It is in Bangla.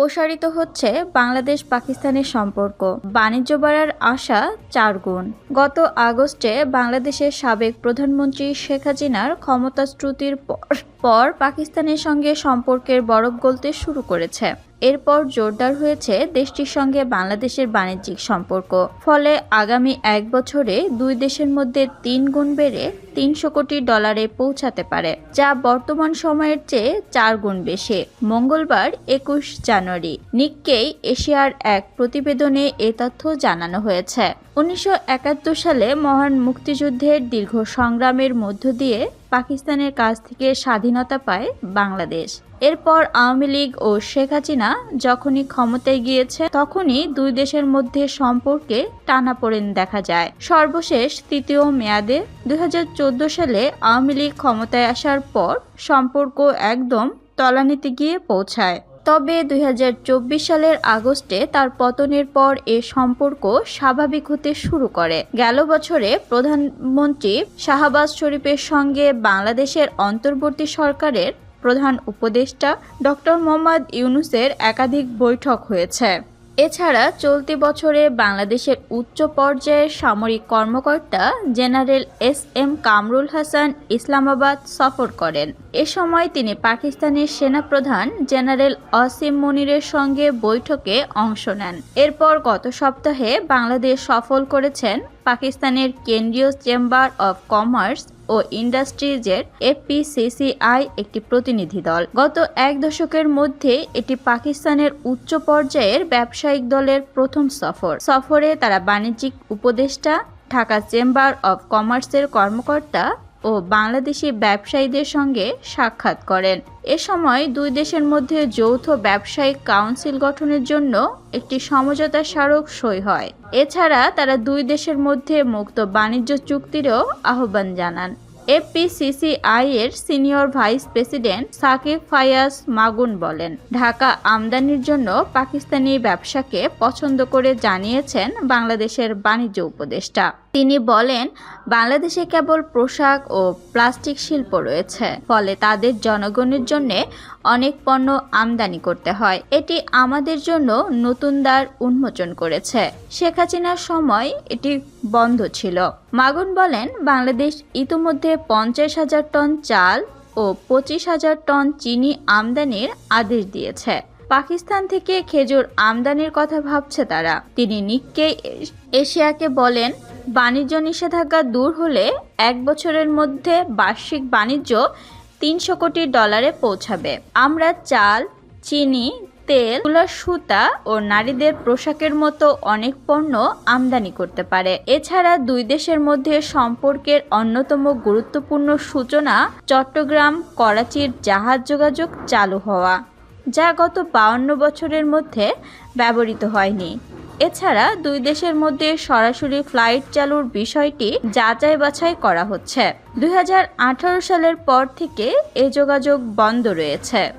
প্রসারিত হচ্ছে বাংলাদেশ পাকিস্তানের সম্পর্ক। বাণিজ্য বাড়ার আশা চার গুণ। গত আগস্টে বাংলাদেশের সাবেক প্রধানমন্ত্রী শেখ হাসিনার ক্ষমতাচ্যুতির পর পর পাকিস্তানের সঙ্গে সম্পর্কের বরফ গলতে শুরু করেছে। এরপর জোরদার হয়েছে দেশটির সঙ্গে বাংলাদেশের বাণিজ্যিক সম্পর্ক। ফলে আগামী এক বছরে দুই দেশের মধ্যে তিন গুণ বেড়ে তিনশো কোটি ডলারে পৌঁছাতে পারে, যা বর্তমান সময়ের চেয়ে চার গুণ বেশি। মঙ্গলবার একুশ জানুয়ারি, নিককেই এশিয়ার এক প্রতিবেদনে এ তথ্য জানানো হয়েছে। উনিশশো একাত্তর সালে মহান মুক্তিযুদ্ধের দীর্ঘ সংগ্রামের মধ্য দিয়ে পাকিস্তানের কাছ থেকে স্বাধীনতা পায় বাংলাদেশ। এরপর আওয়ামী লীগ ও শেখ হাসিনা যখনই ক্ষমতায় গিয়েছে, তখনই দুই দেশের মধ্যে সম্পর্কে টানাপোড়েন দেখা যায়। সর্বশেষ তৃতীয় মেয়াদে দুই হাজার চোদ্দ সালে আওয়ামী লীগ ক্ষমতায় আসার পর সম্পর্ক একদম তলানিতে গিয়ে পৌঁছায়। তবে দুই হাজার চব্বিশ সালের আগস্টে তার পতনের পর এ সম্পর্ক স্বাভাবিক হতে শুরু করে। গেল বছরে প্রধানমন্ত্রী শাহবাজ শরীফের সঙ্গে বাংলাদেশের অন্তর্বর্তী সরকারের প্রধান উপদেষ্টা ডক্টর মোহাম্মদ ইউনুসের একাধিক বৈঠক হয়েছে। এছাড়া চলতি বছরে বাংলাদেশের উচ্চ পর্যায়ের সামরিক কর্মকর্তা general S M Kamrul Hasan Islamabad সফর করেন। এ সময় তিনি পাকিস্তানের সেনাপ্রধান জেনারেল অসিম মনিরের সঙ্গে বৈঠকে অংশ নেন। এরপর গত সপ্তাহে বাংলাদেশ সফল করেছেন পাকিস্তানের কেন্দ্রীয় চেম্বার অব কমার্স ও ইন্ডাস্ট্রিজের এপিসিসিআই একটি প্রতিনিধি দল। গত এক দশকের মধ্যে এটি পাকিস্তানের উচ্চ পর্যায়ের ব্যবসায়িক দলের প্রথম সফর। সফরে তারা বাণিজ্যিক উপদেষ্টা, ঢাকা চেম্বার অব কমার্সের কর্মকর্তা ও বাংলাদেশি ব্যবসায়ীদের সঙ্গে সাক্ষাৎ করেন। এ সময় দুই দেশের মধ্যে যৌথ ব্যবসায়িক কাউন্সিল গঠনের জন্য একটি সমঝোতা স্মারক সই হয়। এছাড়া তারা দুই দেশের মধ্যে মুক্ত বাণিজ্য চুক্তিরও আহ্বান জানান। এফপিসিসিআই এর senior vice president Sakib Fayaz Magun বলেন, ঢাকা আমদানির জন্য পাকিস্তানি ব্যবসাকে পছন্দ করে জানিয়েছেন বাংলাদেশের বাণিজ্য উপদেষ্টা। তিনি বলেন, বাংলাদেশে কেবল পোশাক ও প্লাস্টিক শিল্প রয়েছে, ফলে তাদের জনগণের জন্য অনেক পণ্য আমদানি করতে হয়। এটি আমাদের জন্য নতুন দ্বার উন্মোচন করেছে। শেখ হাসিনার সময় এটি বন্ধ ছিল। মাগুন বলেন, বাংলাদেশ ইতোমধ্যে পঞ্চাশ হাজার টন চাল ও পঁচিশ হাজার টন চিনি আমদানির আদেশ দিয়েছে। পাকিস্তান থেকে খেজুর আমদানির কথা ভাবছে তারা। তিনি নিক্কে এশিয়াকে বলেন বাণিজ্য নিষেধাজ্ঞা দূর হলে এক বছরের মধ্যে বার্ষিক বাণিজ্য তিনশো কোটি ডলারে পৌঁছাবে। আমরা চাল, চিনি, তেল তুলার সুতা ও নারীদের পোশাকের মতো অনেক পণ্য আমদানি করতে পারে। এছাড়া দুই দেশের মধ্যে সম্পর্কের অন্যতম গুরুত্বপূর্ণ সূচনা চট্টগ্রাম, করাচির জাহাজ যোগাযোগ চালু হওয়া, যা গত বাউন্ন বছরের মধ্যে ব্যবহৃত হয়নি। এছাড়া দুই দেশের মধ্যে সরাসরি ফ্লাইট চালুর বিষয়টি যাচাই বাছাই করা হচ্ছে। দুই হাজার আঠারো সালের পর থেকে এ যোগাযোগ বন্ধ রয়েছে।